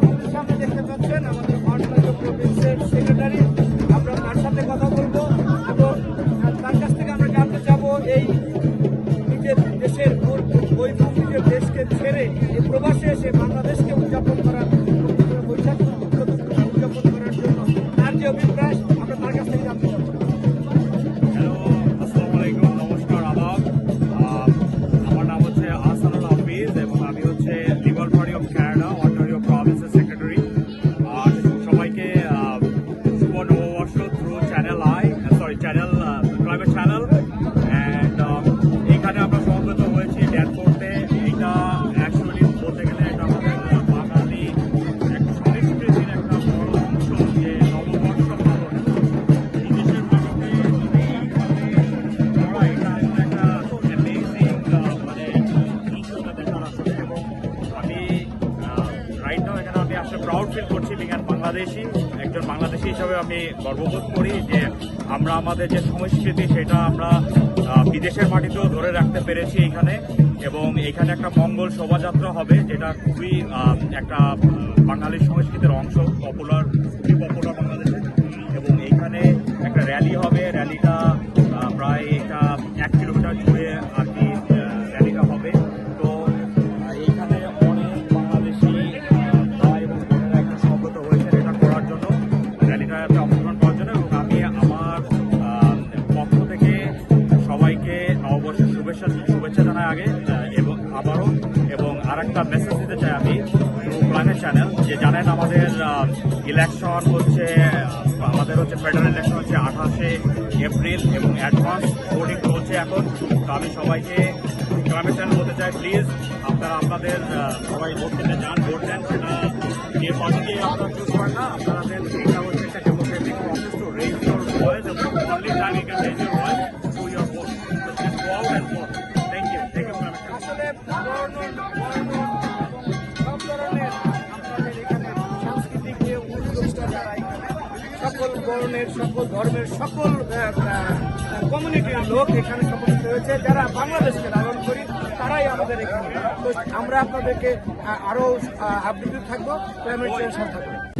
আমাদের সামনে দেখতে পাচ্ছেন আমাদের পাটনা প্রভিন্সের সেক্রেটারি আমরা তার সাথে কথা বলব এবং তার কাছ থেকে আমরা জানতে চাবো এই নিজের দেশের বৈভব নিজের দেশকে ছেড়ে এই প্রবাসে এসে বাংলাদেশকে উদযাপন করার বৈশাখ উদযাপন করার জন্য তার অভিপ্রায় আমরা তার কাছ থেকে জানতে ফিল করছি বিং বাংলাদেশি একজন বাংলাদেশি হিসাবে আমি গর্ববোধ করি যে আমরা আমাদের যে সংস্কৃতি, সেটা আমরা বিদেশের মাটিতেও ধরে রাখতে পেরেছি এখানে। এবং এখানে একটা মঙ্গল শোভাযাত্রা হবে, যেটা খুবই একটা বাঙালি সংস্কৃতির অংশ পপুলার খুবই পপুলার বাংলাদেশে। এবং এখানে একটা র্যালি হবে র্যালিটা নববর্ষের শুভেচ্ছা শুভেচ্ছা জানাই আগে এবং আবারও, এবং আর একটা মেসেজ দিতে চাই আমি ক্লাইমেট চ্যানেল যে জানেন আমাদের ইলেকশন হচ্ছে আমাদের হচ্ছে ফেডারেল ইলেকশন হচ্ছে আঠাশে এপ্রিল এবং অ্যাডভান্স ভোটিং চলছে এখন। তো আমি সবাইকে ক্লাইমেট চ্যানেল বলতে চাই প্লিজ আপনারা আপনাদের সবাই ভোট দিতে যান ভোট দেন সেটা যে পার্টিকে আপনারা চুজ করেন না, আপনাদের এটা হচ্ছে একটা democratic process to raise only time you can raise সব ধরনের এখানে সাংস্কৃতিক যে উদ্যোক্তা সকল বর্ণের সকল ধর্মের সকল কমিউনিটির লোক এখানে সমবেত হয়েছে যারা বাংলাদেশকে লালন করি তারাই আমাদের এখানে আমরা আপনাদেরকে আহ, আরও আপডেট থাকব। ক্লাইমেট চেঞ্জ থাকব।